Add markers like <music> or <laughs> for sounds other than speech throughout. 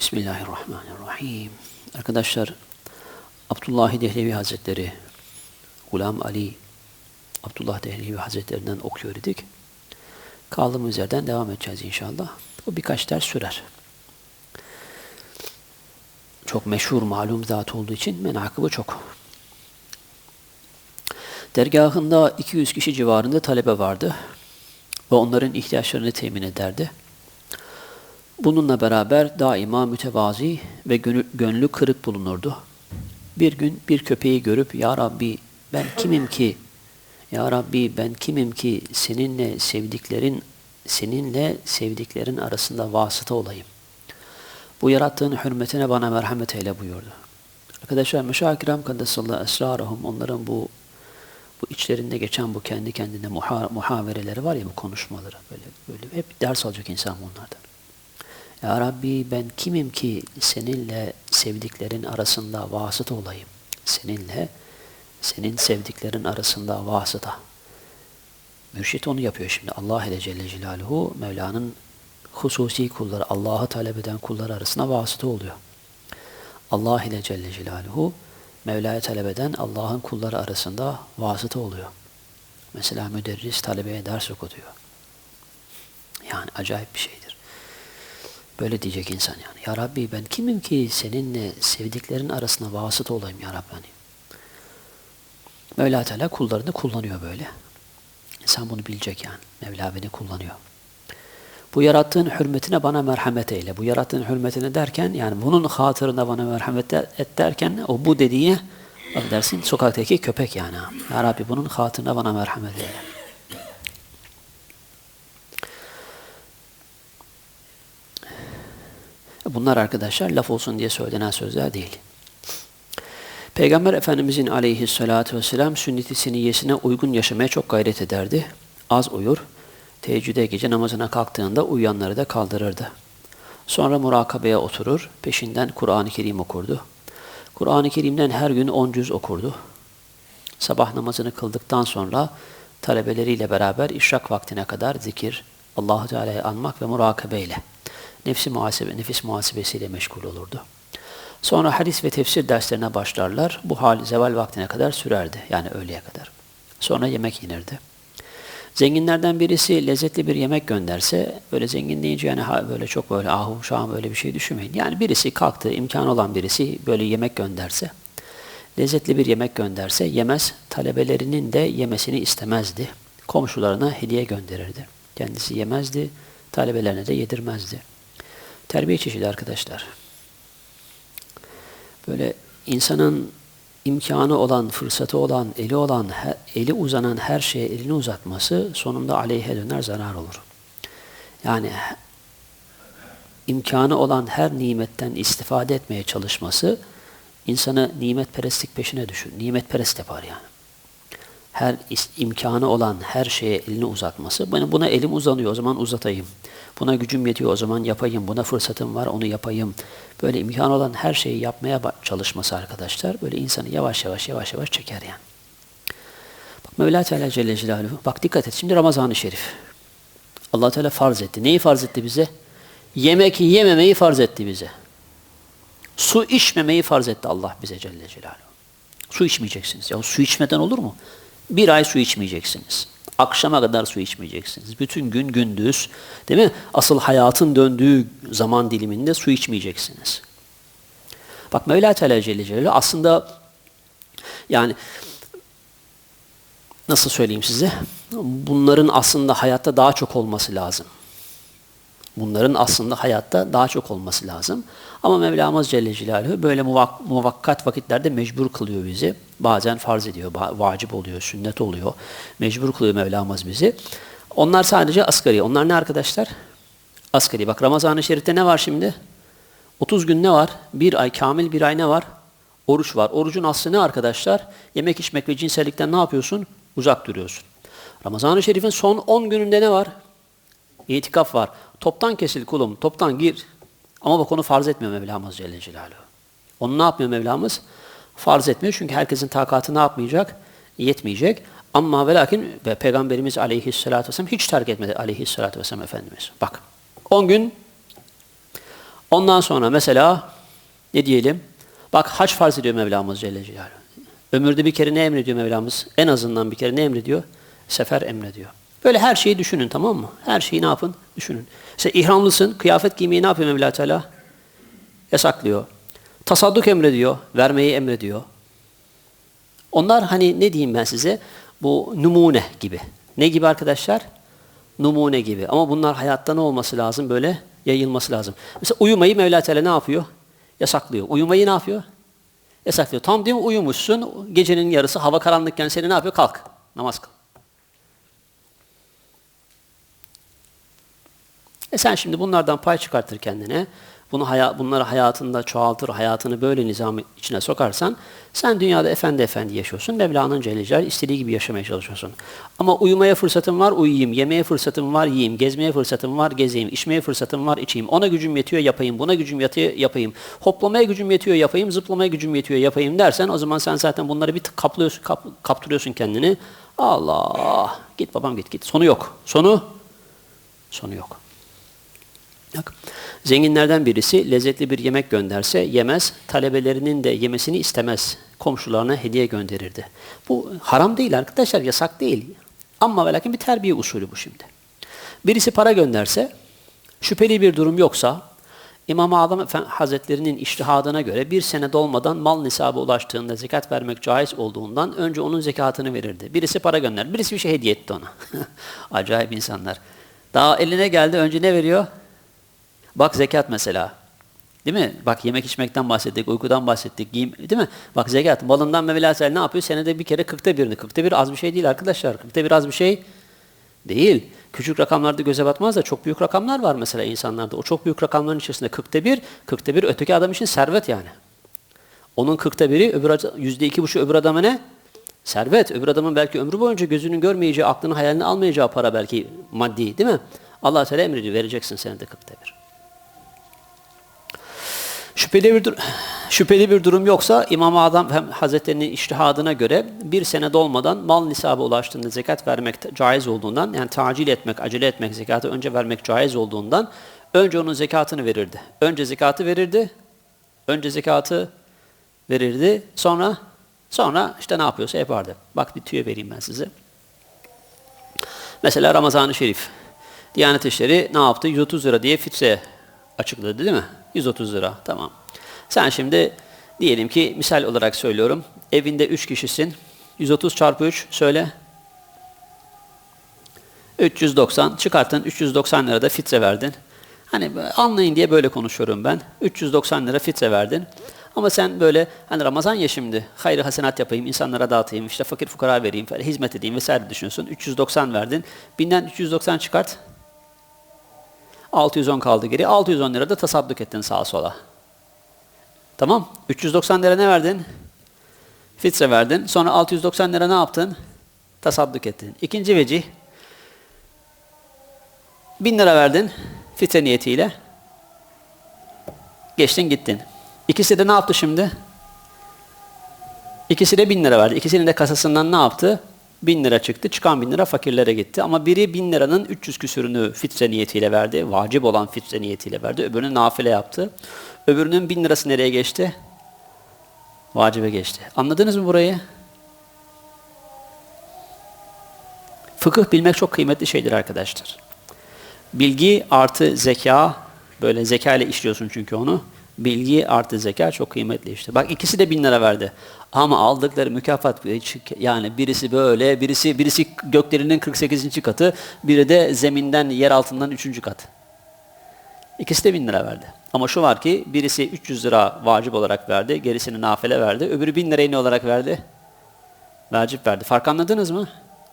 Bismillahirrahmanirrahim. Arkadaşlar Abdullah Dehlevi Hazretleri Gulam Ali Abdullah Dehlevi Hazretlerinden okuyor idik. Kaldığımız yerden devam edeceğiz inşallah. Bu birkaç ders sürer. Çok meşhur malum zat olduğu için menakıbı çok. Dergahında 200 kişi civarında talebe vardı ve onların ihtiyaçlarını temin ederdi. Bununla beraber daima mütevazi ve gönlü kırık bulunurdu. Bir gün bir köpeği görüp Ya Rabbi ben kimim ki Ya Rabbi ben kimim ki seninle sevdiklerin seninle sevdiklerin arasında vasıta olayım. Bu yarattığın hürmetine bana merhamet eyle buyurdu. Arkadaşlar Meşâh-ı Kiram Kaddesallahu Esrarahum onların bu bu içlerinde geçen bu kendi kendine muha, muhavereleri var ya bu konuşmaları böyle böyle hep ders alacak insan bunlardan. Ya Rabbi ben kimim ki seninle sevdiklerin arasında vasıta olayım. Seninle senin sevdiklerin arasında vasıta. Mürşit onu yapıyor şimdi. Allah ile Celle Celaluhu Mevla'nın hususi kulları, Allah'ı talep eden kullar arasında vasıta oluyor. Allah ile Celle Celaluhu Mevla'yı talep eden Allah'ın kulları arasında vasıta oluyor. Mesela müderris talebeye ders okutuyor. Yani acayip bir şeydir. Böyle diyecek insan yani. Ya Rabbi ben kimim ki seninle sevdiklerin arasında vasıta olayım Ya Rabbi. Hani. Mevla Teala kullarını kullanıyor böyle. İnsan bunu bilecek yani. Mevla beni kullanıyor. Bu yarattığın hürmetine bana merhamet eyle. Bu yarattığın hürmetine derken yani bunun hatırına bana merhamet et derken o bu dediği dersin sokaktaki köpek yani. Ya Rabbi bunun hatırına bana merhamet eyle. Bunlar arkadaşlar laf olsun diye söylenen sözler değil. Peygamber Efendimizin aleyhissalatü vesselam sünnet-i seniyesine uygun yaşamaya çok gayret ederdi. Az uyur, teheccüde gece namazına kalktığında uyuyanları da kaldırırdı. Sonra murakabeye oturur, peşinden Kur'an-ı Kerim okurdu. Kur'an-ı Kerim'den her gün on cüz okurdu. Sabah namazını kıldıktan sonra talebeleriyle beraber işrak vaktine kadar zikir, Allah-u Teala'yı anmak ve murakabeyle nefsi muhasebe, nefis muhasebesiyle meşgul olurdu. Sonra hadis ve tefsir derslerine başlarlar. Bu hal zeval vaktine kadar sürerdi. Yani öğleye kadar. Sonra yemek yenirdi. Zenginlerden birisi lezzetli bir yemek gönderse, böyle zengin deyince yani böyle çok böyle ahum şahım öyle bir şey düşünmeyin. Yani birisi kalktı, imkanı olan birisi böyle yemek gönderse, lezzetli bir yemek gönderse yemez, talebelerinin de yemesini istemezdi. Komşularına hediye gönderirdi. Kendisi yemezdi, talebelerine de yedirmezdi. Terbiye çeşidi arkadaşlar. Böyle insanın imkanı olan, fırsatı olan, eli olan, eli uzanan her şeye elini uzatması sonunda aleyhe döner zarar olur. Yani imkanı olan her nimetten istifade etmeye çalışması insanı nimetperestlik peşine düşür. Nimetperest yapar yani. Her imkanı olan her şeye elini uzatması. Benim buna elim uzanıyor o zaman uzatayım. Buna gücüm yetiyor o zaman yapayım. Buna fırsatım var onu yapayım. Böyle imkan olan her şeyi yapmaya çalışması arkadaşlar böyle insanı yavaş yavaş yavaş yavaş çeker yani. Bak Mevla Teala Celle Celaluhu. Bak dikkat et şimdi Ramazan-ı Şerif. allah Teala farz etti. Neyi farz etti bize? Yemek yememeyi farz etti bize. Su içmemeyi farz etti Allah bize Celle Celaluhu. Su içmeyeceksiniz. Ya su içmeden olur mu? Bir ay su içmeyeceksiniz. Akşama kadar su içmeyeceksiniz. Bütün gün gündüz, değil mi? Asıl hayatın döndüğü zaman diliminde su içmeyeceksiniz. Bak Mevla Teala Celle Celaluhu aslında yani nasıl söyleyeyim size? Bunların aslında hayatta daha çok olması lazım. Bunların aslında hayatta daha çok olması lazım. Ama Mevlamız Celle Celaluhu böyle muvak muvakkat vakitlerde mecbur kılıyor bizi. Bazen farz ediyor, vacip oluyor, sünnet oluyor. Mecbur kılıyor Mevlamız bizi. Onlar sadece asgari. Onlar ne arkadaşlar? Asgari. Bak Ramazan-ı Şerif'te ne var şimdi? 30 gün ne var? Bir ay, kamil bir ay ne var? Oruç var. Orucun aslı ne arkadaşlar? Yemek içmek ve cinsellikten ne yapıyorsun? Uzak duruyorsun. Ramazan-ı Şerif'in son 10 gününde ne var? İtikaf var. Toptan kesil kulum, toptan gir. Ama bak onu farz etmiyor Mevlamız Celle Celaluhu. Onu ne yapmıyor Mevlamız? Farz etmiyor çünkü herkesin takatı ne yapmayacak? Yetmeyecek. Ama ve lakin ve Peygamberimiz aleyhissalatü vesselam hiç terk etmedi aleyhissalatü vesselam Efendimiz. Bak 10 gün ondan sonra mesela ne diyelim? Bak hac farz ediyor Mevlamız Celle Celaluhu. Ömürde bir kere ne emrediyor Mevlamız? En azından bir kere ne emrediyor? Sefer emrediyor. Böyle her şeyi düşünün tamam mı? Her şeyi ne yapın? Düşünün. Sen ihramlısın, kıyafet giymeyi ne yapıyor Mevla Teala? Yasaklıyor. Tasadduk emrediyor, vermeyi emrediyor. Onlar hani ne diyeyim ben size? Bu numune gibi. Ne gibi arkadaşlar? Numune gibi. Ama bunlar hayatta ne olması lazım? Böyle yayılması lazım. Mesela uyumayı Mevla Teala ne yapıyor? Yasaklıyor. Uyumayı ne yapıyor? Yasaklıyor. Tam değil mi uyumuşsun, gecenin yarısı hava karanlıkken seni ne yapıyor? Kalk, namaz kıl. E sen şimdi bunlardan pay çıkartır kendine, bunu haya, bunları hayatında çoğaltır, hayatını böyle nizam içine sokarsan, sen dünyada efendi efendi yaşıyorsun, Mevla'nın Celle Celaluhu istediği gibi yaşamaya çalışıyorsun. Ama uyumaya fırsatım var, uyuyayım, yemeye fırsatım var, yiyeyim, gezmeye fırsatım var, gezeyim, içmeye fırsatım var, içeyim, ona gücüm yetiyor, yapayım, buna gücüm yetiyor, yapayım, hoplamaya gücüm yetiyor, yapayım, zıplamaya gücüm yetiyor, yapayım dersen, o zaman sen zaten bunları bir tık kaplıyorsun, kap, kaptırıyorsun kendini. Allah, git babam git git. Sonu yok. Sonu, sonu yok. Bak, zenginlerden birisi lezzetli bir yemek gönderse yemez, talebelerinin de yemesini istemez. Komşularına hediye gönderirdi. Bu haram değil arkadaşlar, yasak değil. Ama ve lakin bir terbiye usulü bu şimdi. Birisi para gönderse, şüpheli bir durum yoksa, İmam-ı Azam Hazretlerinin iştihadına göre bir sene dolmadan mal nisabı ulaştığında zekat vermek caiz olduğundan önce onun zekatını verirdi. Birisi para gönder, birisi bir şey hediye etti ona. <laughs> Acayip insanlar. Daha eline geldi, önce ne veriyor? Bak zekat mesela. Değil mi? Bak yemek içmekten bahsettik, uykudan bahsettik, giyim, değil mi? Bak zekat, malından Teala ne yapıyor? Senede bir kere kırkta birini. Kırkta bir az bir şey değil arkadaşlar. Kırkta bir az bir şey değil. Küçük rakamlarda göze batmaz da çok büyük rakamlar var mesela insanlarda. O çok büyük rakamların içerisinde kırkta bir, kırkta bir öteki adam için servet yani. Onun kırkta biri, öbür yüzde iki buçuk öbür adama ne? Servet. Öbür adamın belki ömrü boyunca gözünün görmeyeceği, aklının hayalini almayacağı para belki maddi değil mi? Allah Teala emrediyor, vereceksin senede kırkta bir. Şüpheli bir, şüpheli bir durum yoksa İmam-ı Azam Hazretleri'nin iştihadına göre bir sene dolmadan mal nisabı ulaştığında zekat vermek caiz olduğundan, yani tacil etmek, acele etmek, zekatı önce vermek caiz olduğundan önce onun zekatını verirdi. Önce zekatı verirdi, önce zekatı verirdi, sonra sonra işte ne yapıyorsa yapardı. Bak bir tüyo vereyim ben size. Mesela Ramazan-ı Şerif. Diyanet İşleri ne yaptı? 130 lira diye fitre açıkladı değil mi? 130 lira. Tamam. Sen şimdi diyelim ki misal olarak söylüyorum. Evinde 3 kişisin. 130 çarpı 3 söyle. 390 çıkarttın 390 lira da fitre verdin. Hani anlayın diye böyle konuşuyorum ben. 390 lira fitre verdin. Ama sen böyle hani Ramazan ya şimdi hayır hasenat yapayım, insanlara dağıtayım, işte fakir fukara vereyim, hizmet edeyim vesaire düşünüyorsun. 390 verdin. Binden 390 çıkart. 610 kaldı geri. 610 lira da tasadduk ettin sağa sola. Tamam. 390 lira ne verdin? Fitre verdin. Sonra 690 lira ne yaptın? Tasadduk ettin. İkinci vecih. 1000 lira verdin. Fitre niyetiyle. Geçtin gittin. İkisi de ne yaptı şimdi? İkisi de 1000 lira verdi. İkisinin de kasasından ne yaptı? 1000 lira çıktı. Çıkan 1000 lira fakirlere gitti. Ama biri 1000 liranın 300 küsürünü fitre niyetiyle verdi. Vacip olan fitre niyetiyle verdi. Öbürünü nafile yaptı. Öbürünün 1000 lirası nereye geçti? Vacibe geçti. Anladınız mı burayı? Fıkıh bilmek çok kıymetli şeydir arkadaşlar. Bilgi artı zeka, böyle zeka ile işliyorsun çünkü onu. Bilgi artı zeka çok kıymetli işte. Bak ikisi de bin lira verdi. Ama aldıkları mükafat yani birisi böyle, birisi birisi göklerinin 48. katı, biri de zeminden, yer altından 3. kat. İkisi de bin lira verdi. Ama şu var ki birisi 300 lira vacip olarak verdi, gerisini nafile verdi. Öbürü bin lirayı ne olarak verdi? Vacip verdi. Fark anladınız mı?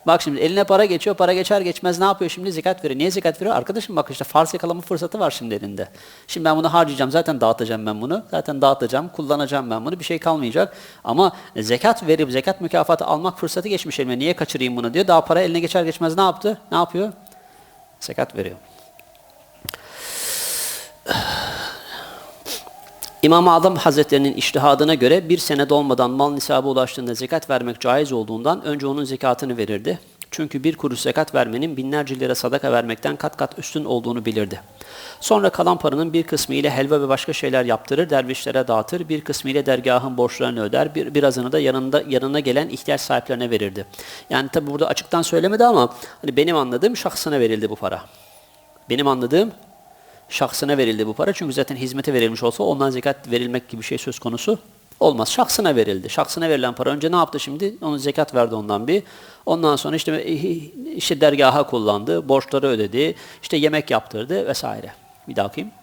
Bak şimdi eline para geçiyor, para geçer geçmez ne yapıyor şimdi? Zekat veriyor. Niye zekat veriyor? Arkadaşım bak işte farz yakalama fırsatı var şimdi elinde. Şimdi ben bunu harcayacağım, zaten dağıtacağım ben bunu. Zaten dağıtacağım, kullanacağım ben bunu, bir şey kalmayacak. Ama zekat verip zekat mükafatı almak fırsatı geçmiş elime. Niye kaçırayım bunu diyor. Daha para eline geçer geçmez ne yaptı? Ne yapıyor? Zekat veriyor. İmam-ı Azam Hazretlerinin iştihadına göre bir sene dolmadan mal nisabı ulaştığında zekat vermek caiz olduğundan önce onun zekatını verirdi. Çünkü bir kuruş zekat vermenin binlerce lira sadaka vermekten kat kat üstün olduğunu bilirdi. Sonra kalan paranın bir kısmı ile helva ve başka şeyler yaptırır, dervişlere dağıtır, bir kısmı ile dergahın borçlarını öder, bir, birazını da yanında yanına gelen ihtiyaç sahiplerine verirdi. Yani tabi burada açıktan söylemedi ama hani benim anladığım şahsına verildi bu para. Benim anladığım şahsına verildi bu para. Çünkü zaten hizmete verilmiş olsa ondan zekat verilmek gibi bir şey söz konusu olmaz. Şahsına verildi. Şahsına verilen para önce ne yaptı şimdi? Onu zekat verdi ondan bir. Ondan sonra işte işte dergaha kullandı, borçları ödedi, işte yemek yaptırdı vesaire. Bir daha okuyayım.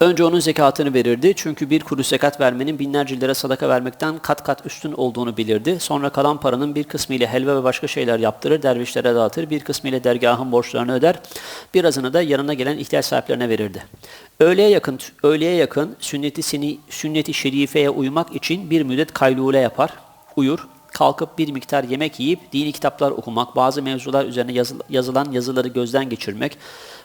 Önce onun zekatını verirdi. Çünkü bir kuruş zekat vermenin binlerce lira sadaka vermekten kat kat üstün olduğunu bilirdi. Sonra kalan paranın bir kısmı ile helva ve başka şeyler yaptırır, dervişlere dağıtır, bir kısmı ile dergahın borçlarını öder, birazını da yanına gelen ihtiyaç sahiplerine verirdi. Öğleye yakın, öğleye yakın sünneti, seni, sünneti şerifeye uymak için bir müddet kaylule yapar, uyur, kalkıp bir miktar yemek yiyip dini kitaplar okumak, bazı mevzular üzerine yazılan yazıları gözden geçirmek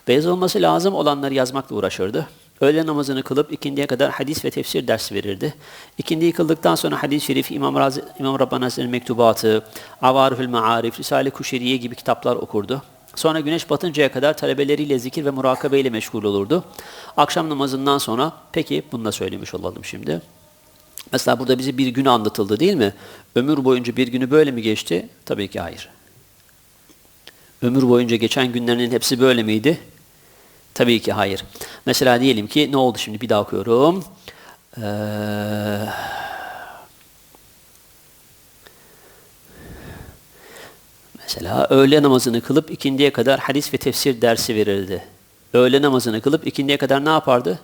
ve yazılması lazım olanları yazmakla uğraşırdı. Öğle namazını kılıp ikindiye kadar hadis ve tefsir dersi verirdi. İkindiyi kıldıktan sonra hadis-i şerif, İmam, Razi, İmam Rabbani Hazretleri'nin mektubatı, Avarifül Maarif, Risale-i Kuşeriye gibi kitaplar okurdu. Sonra güneş batıncaya kadar talebeleriyle zikir ve murakabe ile meşgul olurdu. Akşam namazından sonra, peki bunu da söylemiş olalım şimdi. Mesela burada bize bir gün anlatıldı değil mi? Ömür boyunca bir günü böyle mi geçti? Tabii ki hayır. Ömür boyunca geçen günlerinin hepsi böyle miydi? Tabii ki hayır. Mesela diyelim ki ne oldu şimdi bir daha okuyorum. Ee, mesela öğle namazını kılıp ikindiye kadar hadis ve tefsir dersi verirdi. Öğle namazını kılıp ikindiye kadar ne yapardı?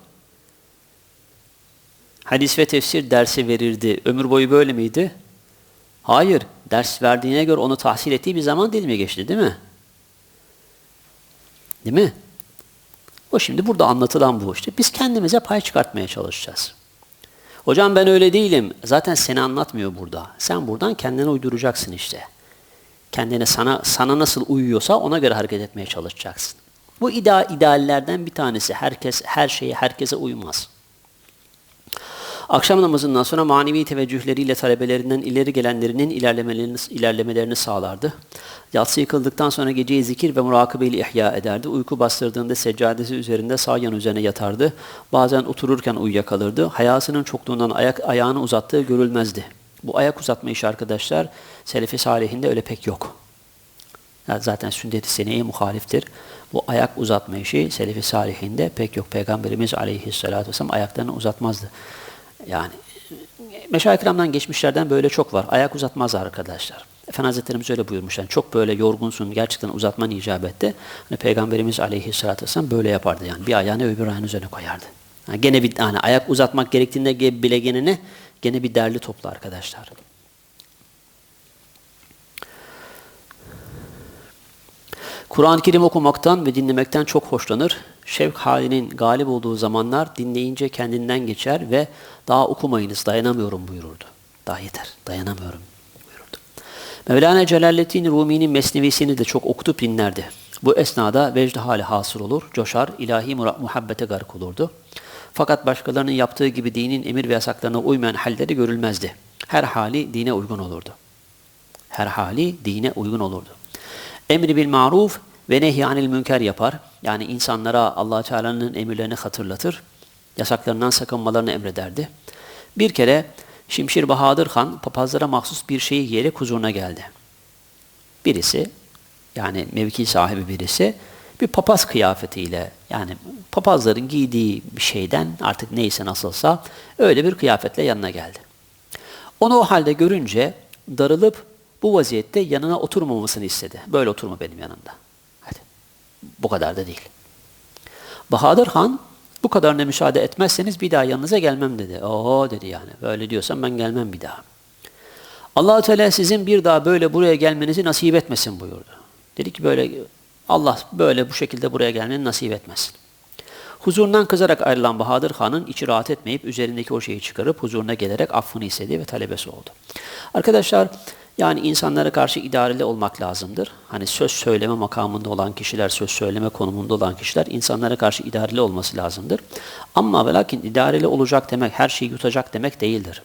Hadis ve tefsir dersi verirdi. Ömür boyu böyle miydi? Hayır. Ders verdiğine göre onu tahsil ettiği bir zaman dilimi geçti değil mi? Değil mi? O şimdi burada anlatılan bu işte. Biz kendimize pay çıkartmaya çalışacağız. Hocam ben öyle değilim. Zaten seni anlatmıyor burada. Sen buradan kendine uyduracaksın işte. Kendine sana sana nasıl uyuyorsa ona göre hareket etmeye çalışacaksın. Bu ideal, ideallerden bir tanesi. Herkes her şeye herkese uymaz. Akşam namazından sonra manevi teveccühleriyle talebelerinden ileri gelenlerinin ilerlemelerini, ilerlemelerini sağlardı. Yatsıyı kıldıktan sonra geceyi zikir ve murakabeyle ihya ederdi. Uyku bastırdığında seccadesi üzerinde sağ yan üzerine yatardı. Bazen otururken uyuyakalırdı. Hayasının çokluğundan ayak, ayağını uzattığı görülmezdi. Bu ayak uzatma işi arkadaşlar Selefi Salihinde öyle pek yok. zaten sünnet-i seneye muhaliftir. Bu ayak uzatma işi Selefi Salihinde pek yok. Peygamberimiz aleyhissalatü vesselam ayaklarını uzatmazdı. Yani meşayih kiramdan geçmişlerden böyle çok var. Ayak uzatmaz arkadaşlar. Efendi Hazretlerimiz öyle buyurmuş. Yani çok böyle yorgunsun, gerçekten uzatman icap etti. Hani Peygamberimiz aleyhissalatü vesselam böyle yapardı yani. Bir ayağını öbür ayağının üzerine koyardı. Yani gene bir hani ayak uzatmak gerektiğinde bile gene ne? Gene bir derli toplu arkadaşlar. Kur'an-ı Kerim okumaktan ve dinlemekten çok hoşlanır. Şevk halinin galip olduğu zamanlar dinleyince kendinden geçer ve daha okumayınız dayanamıyorum buyururdu. Daha yeter dayanamıyorum buyururdu. Mevlana Celaleddin Rumi'nin mesnevisini de çok okutup dinlerdi. Bu esnada vecd hali hasır olur, coşar, ilahi muhabbete gark olurdu. Fakat başkalarının yaptığı gibi dinin emir ve yasaklarına uymayan halleri görülmezdi. Her hali dine uygun olurdu. Her hali dine uygun olurdu. Emri bil maruf ve nehyanil münker yapar. Yani insanlara allah Teala'nın emirlerini hatırlatır. Yasaklarından sakınmalarını emrederdi. Bir kere Şimşir Bahadır Han papazlara mahsus bir şeyi yiyerek huzuruna geldi. Birisi yani mevki sahibi birisi bir papaz kıyafetiyle yani papazların giydiği bir şeyden artık neyse nasılsa öyle bir kıyafetle yanına geldi. Onu o halde görünce darılıp bu vaziyette yanına oturmamasını istedi. Böyle oturma benim yanımda. Bu kadar da değil. Bahadır Han bu kadarına müsaade etmezseniz bir daha yanınıza gelmem dedi. Oo dedi yani. Böyle diyorsan ben gelmem bir daha. allah Teala sizin bir daha böyle buraya gelmenizi nasip etmesin buyurdu. Dedi ki böyle Allah böyle bu şekilde buraya gelmeni nasip etmesin. Huzurundan kızarak ayrılan Bahadır Han'ın içi rahat etmeyip üzerindeki o şeyi çıkarıp huzuruna gelerek affını istedi ve talebesi oldu. Arkadaşlar Yani insanlara karşı idareli olmak lazımdır. Hani söz söyleme makamında olan kişiler, söz söyleme konumunda olan kişiler insanlara karşı idareli olması lazımdır. Ama ve lakin idareli olacak demek, her şeyi yutacak demek değildir.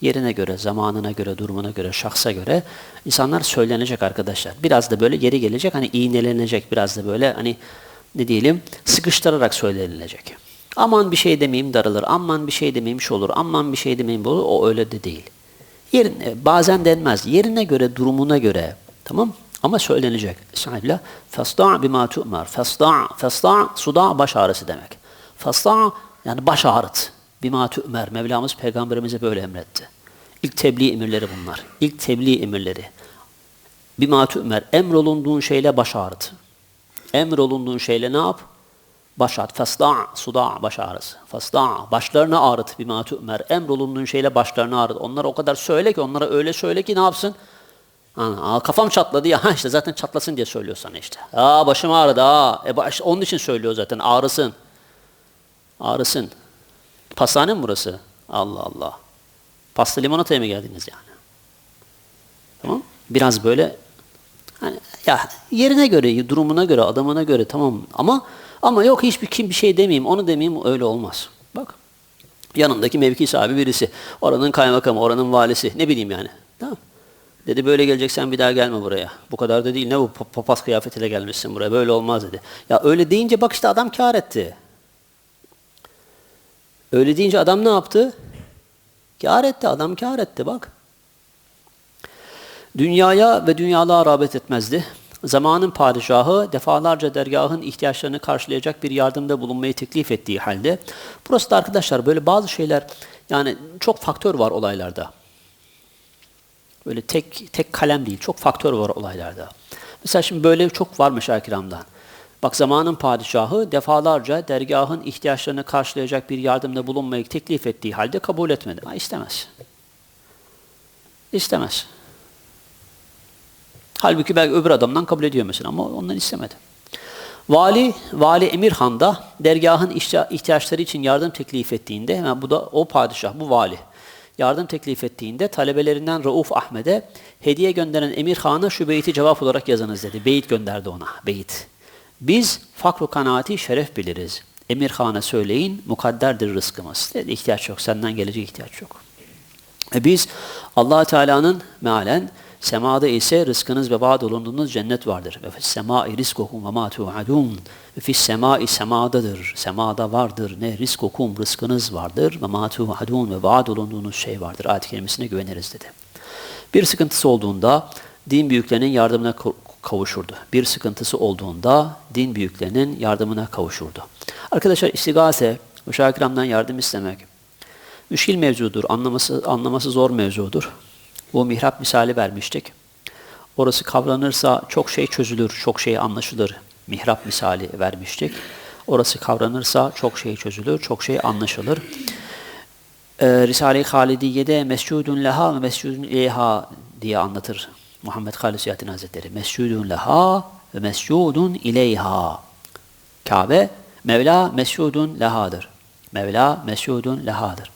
Yerine göre, zamanına göre, durumuna göre, şahsa göre insanlar söylenecek arkadaşlar. Biraz da böyle yeri gelecek, hani iğnelenecek, biraz da böyle hani ne diyelim sıkıştırarak söylenilecek. Aman bir şey demeyeyim darılır, aman bir şey demeyeyim şu olur, aman bir şey demeyeyim bu olur, o öyle de değil. Yerine, bazen denmez. Yerine göre, durumuna göre. Tamam Ama söylenecek. Estağfirullah. Fasta' bima tu'mar. Fasta' fasta' suda baş ağrısı demek. Fasta' yani baş ağrıt. Bima tu'mer. Mevlamız peygamberimize böyle emretti. İlk tebliğ emirleri bunlar. İlk tebliğ emirleri. Bima tu'mer. Emrolunduğun şeyle baş ağrıt. Emrolunduğun şeyle ne yap? Baş ağrıt. Fasda' suda baş ağrısı. Fasda' başlarını ağrıt bima tu'mer. Emrolunduğun şeyle başlarını ağrıt. Onlara o kadar söyle ki onlara öyle söyle ki ne yapsın? Aa, kafam çatladı ya. Ha işte zaten çatlasın diye söylüyor sana işte. Aa başım ağrıdı. Aa. E baş, onun için söylüyor zaten. Ağrısın. Ağrısın. Pastane mi burası? Allah Allah. Pasta limonataya mı geldiniz yani? Tamam. Biraz böyle hani ya yerine göre, durumuna göre, adamına göre tamam ama ama yok hiçbir kim bir şey demeyeyim, onu demeyeyim öyle olmaz. Bak. Yanındaki mevki sahibi birisi. Oranın kaymakamı, oranın valisi. Ne bileyim yani. Tamam. Dedi böyle geleceksen bir daha gelme buraya. Bu kadar da değil. Ne bu papaz kıyafetiyle gelmişsin buraya. Böyle olmaz dedi. Ya öyle deyince bak işte adam kar etti. Öyle deyince adam ne yaptı? Kar etti. Adam kar etti bak. Dünyaya ve dünyalığa rağbet etmezdi. Zamanın padişahı defalarca dergahın ihtiyaçlarını karşılayacak bir yardımda bulunmayı teklif ettiği halde burası da arkadaşlar böyle bazı şeyler yani çok faktör var olaylarda. Böyle tek tek kalem değil, çok faktör var olaylarda. Mesela şimdi böyle çok var meşakiramdan. Bak zamanın padişahı defalarca dergahın ihtiyaçlarını karşılayacak bir yardımda bulunmayı teklif ettiği halde kabul etmedi. Ha, istemez. İstemez. Halbuki belki öbür adamdan kabul ediyor mesela ama ondan istemedi. Vali, Vali Emirhan da dergahın ihtiyaçları için yardım teklif ettiğinde, hemen bu da o padişah, bu vali. Yardım teklif ettiğinde talebelerinden Rauf Ahmet'e hediye gönderen Emirhan'a şu beyti cevap olarak yazınız dedi. Beyit gönderdi ona, beyit. Biz fakru kanaati şeref biliriz. Emirhan'a söyleyin, mukadderdir rızkımız. Dedi, ihtiyaç yok, senden gelecek ihtiyaç yok. E biz allah Teala'nın mealen Semada ise rızkınız ve vaad olunduğunuz cennet vardır. Ve fis semai rizkukum ve ma tu'adun. Ve fis semai semadadır. Semada vardır. Ne rizkukum rızkınız vardır. Ve ma tu'adun ve vaad olunduğunuz şey vardır. Ayet kelimesine güveniriz dedi. Bir sıkıntısı olduğunda din büyüklerinin yardımına kavuşurdu. Bir sıkıntısı olduğunda din büyüklerinin yardımına kavuşurdu. Arkadaşlar istigase, müşahikramdan yardım istemek, müşkil mevzudur, anlaması, anlaması zor mevzudur. Bu mihrap misali vermiştik. Orası kavranırsa çok şey çözülür, çok şey anlaşılır. Mihrap misali vermiştik. Orası kavranırsa çok şey çözülür, çok şey anlaşılır. Ee, Risale-i Halidiye'de mescudun leha ve mescudun ileyha diye anlatır Muhammed Halid Ziyaddin Hazretleri. Mescudun leha ve mescudun ileyha. Kabe, Mevla mescudun lehadır. Mevla mescudun lehadır.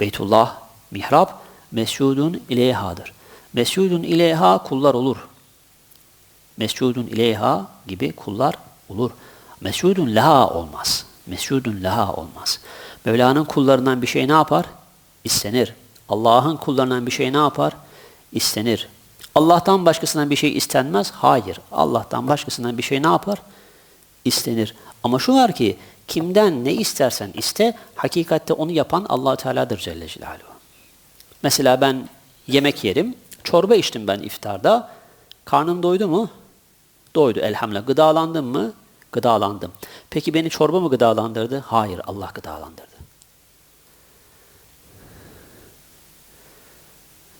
Beytullah, mihrap, mescudun ileyhadır. Mescudun ileyha kullar olur. Mescudun ileyha gibi kullar olur. Mescudun laha olmaz. Mescudun laha olmaz. Mevla'nın kullarından bir şey ne yapar? İstenir. Allah'ın kullarından bir şey ne yapar? İstenir. Allah'tan başkasından bir şey istenmez. Hayır. Allah'tan başkasından bir şey ne yapar? İstenir. Ama şu var ki kimden ne istersen iste, hakikatte onu yapan allah Teala'dır Celle Celaluhu. Mesela ben yemek yerim, çorba içtim ben iftarda. Karnım doydu mu? Doydu elhamdülillah. Gıdalandım mı? Gıdalandım. Peki beni çorba mı gıdalandırdı? Hayır, Allah gıdalandırdı.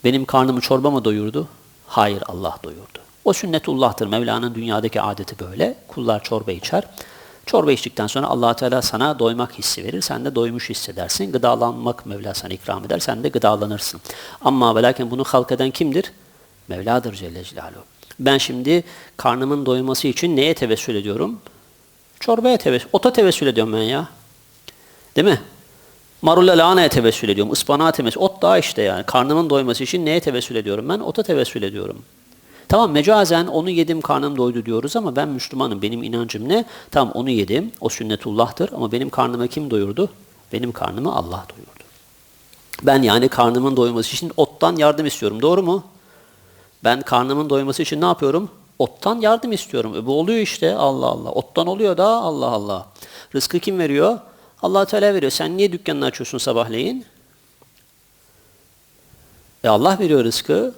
Benim karnımı çorba mı doyurdu? Hayır, Allah doyurdu. O sünnetullah'tır. Mevla'nın dünyadaki adeti böyle. Kullar çorba içer. Çorba içtikten sonra allah Teala sana doymak hissi verir. Sen de doymuş hissedersin. Gıdalanmak Mevla sana ikram eder. Sen de gıdalanırsın. Ama ve lakin bunu halk eden kimdir? Mevla'dır Celle Celaluhu. Ben şimdi karnımın doyması için neye tevessül ediyorum? Çorbaya tevessül, ota tevessül ediyorum ben ya. Değil mi? Marulla lahanaya tevessül ediyorum. Ispanağa tevessül. Ot daha işte yani. Karnımın doyması için neye tevessül ediyorum ben? Ota tevessül ediyorum. Tamam mecazen onu yedim karnım doydu diyoruz ama ben Müslümanım. Benim inancım ne? Tamam onu yedim. O sünnetullah'tır ama benim karnımı kim doyurdu? Benim karnımı Allah doyurdu. Ben yani karnımın doyması için ottan yardım istiyorum. Doğru mu? Ben karnımın doyması için ne yapıyorum? Ottan yardım istiyorum. E bu oluyor işte. Allah Allah. Ottan oluyor da Allah Allah. Rızkı kim veriyor? allah Teala veriyor. Sen niye dükkanını açıyorsun sabahleyin? E Allah veriyor rızkı.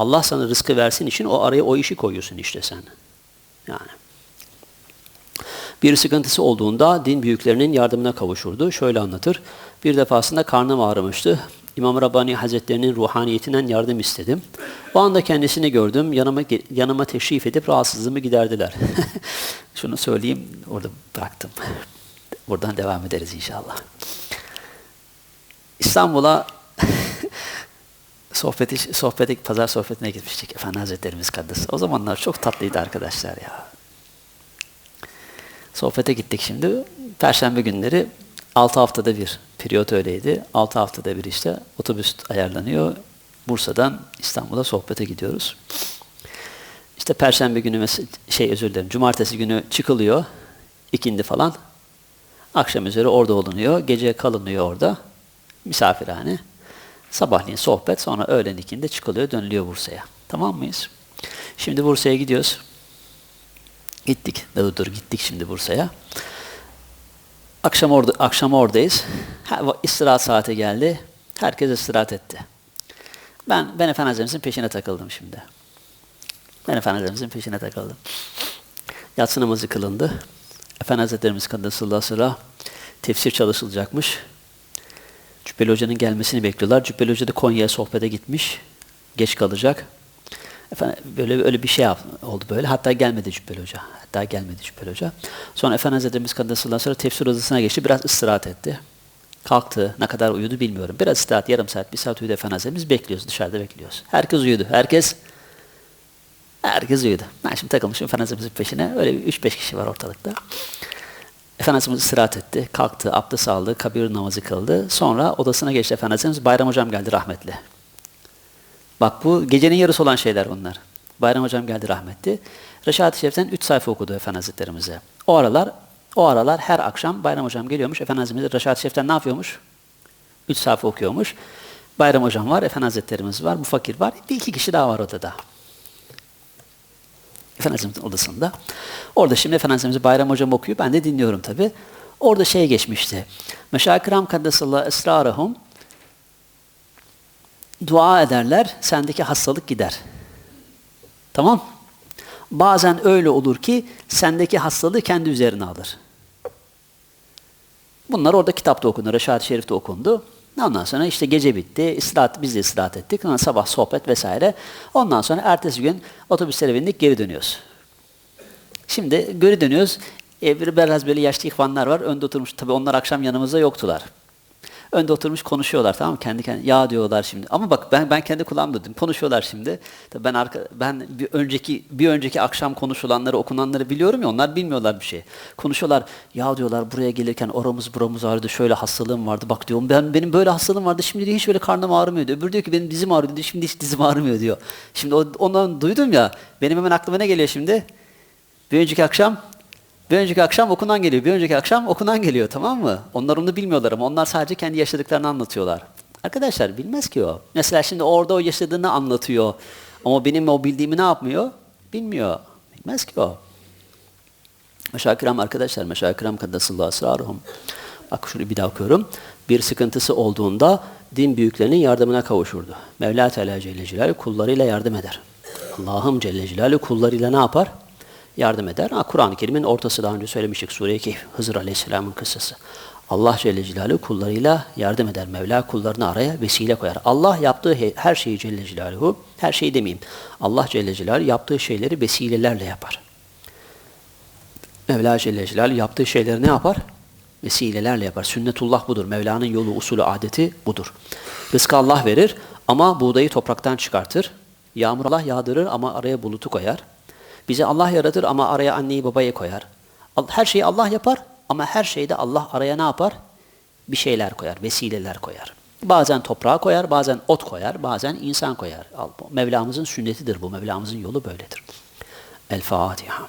Allah sana rızkı versin için o araya o işi koyuyorsun işte sen. Yani. Bir sıkıntısı olduğunda din büyüklerinin yardımına kavuşurdu. Şöyle anlatır. Bir defasında karnım ağrımıştı. İmam Rabbani Hazretlerinin ruhaniyetinden yardım istedim. O anda kendisini gördüm. Yanıma, yanıma teşrif edip rahatsızlığımı giderdiler. <laughs> Şunu söyleyeyim, orada bıraktım. Buradan devam ederiz inşallah. İstanbul'a <laughs> sohbeti, sohbeti, pazar sohbetine gitmiştik. Efendi Hazretlerimiz Kaddesi. O zamanlar çok tatlıydı arkadaşlar ya. Sohbete gittik şimdi. Perşembe günleri 6 haftada bir, periyot öyleydi. 6 haftada bir işte otobüs ayarlanıyor. Bursa'dan İstanbul'a sohbete gidiyoruz. İşte Perşembe günü, şey özür dilerim, Cumartesi günü çıkılıyor, ikindi falan. Akşam üzeri orada olunuyor, gece kalınıyor orada, misafirhane. Sabahleyin sohbet, sonra öğlen ikindi çıkılıyor, dönülüyor Bursa'ya. Tamam mıyız? Şimdi Bursa'ya gidiyoruz. Gittik, dur dur gittik şimdi Bursa'ya. Akşam orada akşam oradayız. İstirahat saati geldi. Herkes istirahat etti. Ben ben Efendimizin peşine takıldım şimdi. Ben Efendimizin peşine takıldım. Yatsı namazı kılındı. Efendi Hazretlerimiz Kaddesallahu sıra tefsir çalışılacakmış. Cübbeli Hoca'nın gelmesini bekliyorlar. Cübbeli Hoca da Konya'ya sohbete gitmiş. Geç kalacak. Efendim böyle öyle bir şey oldu böyle. Hatta gelmedi Cübbeli Hoca. Hatta gelmedi Cübbeli Hoca. Sonra Efendi Hazretlerimiz Kaddesallahu sonra tefsir odasına geçti. Biraz istirahat etti. Kalktı. Ne kadar uyudu bilmiyorum. Biraz istirahat, yarım saat, bir saat uyudu Efendi Hazretlerimiz. Bekliyoruz, dışarıda bekliyoruz. Herkes uyudu. Herkes herkes uyudu. Ben şimdi takılmışım Efendi Hazretlerimizin peşine. Öyle bir 3-5 kişi var ortalıkta. Efendimiz istirahat etti. Kalktı, abdest aldı, kabir namazı kıldı. Sonra odasına geçti Efendimiz. Bayram hocam geldi rahmetli. Bak bu gecenin yarısı olan şeyler bunlar. Bayram hocam geldi rahmetli. Reşat-ı Şerif'ten 3 sayfa okudu Efendi Hazretlerimize. O aralar o aralar her akşam Bayram hocam geliyormuş. Efendi Hazretlerimiz Reşat-ı Şerif'ten ne yapıyormuş? 3 sayfa okuyormuş. Bayram hocam var, Efendi Hazretlerimiz var, bu fakir var. Bir iki kişi daha var odada. Efendimiz'in odasında. Orada şimdi Efendimiz Bayram hocam okuyor. Ben de dinliyorum tabi. Orada şey geçmişti. Meşâ-i Kiram Kaddesallahu esrarahum dua ederler, sendeki hastalık gider. Tamam? Bazen öyle olur ki sendeki hastalığı kendi üzerine alır. Bunlar orada kitapta okundu, Reşat-ı Şerif'te okundu. Ondan sonra işte gece bitti, istirahat, biz de istirahat ettik. Ondan sabah sohbet vesaire. Ondan sonra ertesi gün otobüslere bindik, geri dönüyoruz. Şimdi geri dönüyoruz. E, biraz böyle yaşlı ihvanlar var, önde oturmuş. Tabii onlar akşam yanımızda yoktular. Önde oturmuş konuşuyorlar tamam mı? Kendi kendine ya diyorlar şimdi. Ama bak ben ben kendi kulağımda dedim. Konuşuyorlar şimdi. Tabii ben arka ben bir önceki bir önceki akşam konuşulanları, okunanları biliyorum ya onlar bilmiyorlar bir şey. Konuşuyorlar. Ya diyorlar buraya gelirken oramız buramız ağrıdı. Şöyle hastalığım vardı. Bak diyorum ben benim böyle hastalığım vardı. Şimdi hiç böyle karnım ağrımıyor diyor. Öbürü diyor ki benim dizim ağrıyor. Şimdi hiç dizim ağrımıyor diyor. Şimdi ondan duydum ya. Benim hemen aklıma ne geliyor şimdi? Bir önceki akşam bir önceki akşam okunan geliyor, bir önceki akşam okunan geliyor tamam mı? Onlar onu bilmiyorlar ama onlar sadece kendi yaşadıklarını anlatıyorlar. Arkadaşlar bilmez ki o. Mesela şimdi orada o yaşadığını anlatıyor. Ama benim o bildiğimi ne yapmıyor? Bilmiyor. Bilmez ki o. Meşakiram arkadaşlar, meşakiram kaddasallahu esraruhum. Bak şunu bir daha okuyorum. Bir sıkıntısı olduğunda din büyüklerinin yardımına kavuşurdu. Mevla Teala Celle Celaluhu kullarıyla yardım eder. Allah'ım Celle Celaluhu kullarıyla ne yapar? Yardım eder. Kur'an-ı Kerim'in ortası daha önce söylemiştik Sure-i Kehf, Hızır Aleyhisselam'ın kıssası. Allah Celle Celaluhu kullarıyla yardım eder. Mevla kullarını araya vesile koyar. Allah yaptığı her şeyi Celle Celaluhu, her şeyi demeyeyim. Allah Celle Celaluhu yaptığı şeyleri vesilelerle yapar. Mevla Celle Celaluhu yaptığı şeyleri ne yapar? Vesilelerle yapar. Sünnetullah budur. Mevla'nın yolu, usulü, adeti budur. Rızkı Allah verir ama buğdayı topraktan çıkartır. Yağmur Allah yağdırır ama araya bulutu koyar. Bizi Allah yaratır ama araya anneyi babayı koyar. Her şeyi Allah yapar ama her şeyde Allah araya ne yapar? bir şeyler koyar, vesileler koyar. Bazen toprağa koyar, bazen ot koyar, bazen insan koyar. Mevlamızın sünnetidir bu, Mevlamızın yolu böyledir. El Fatiha.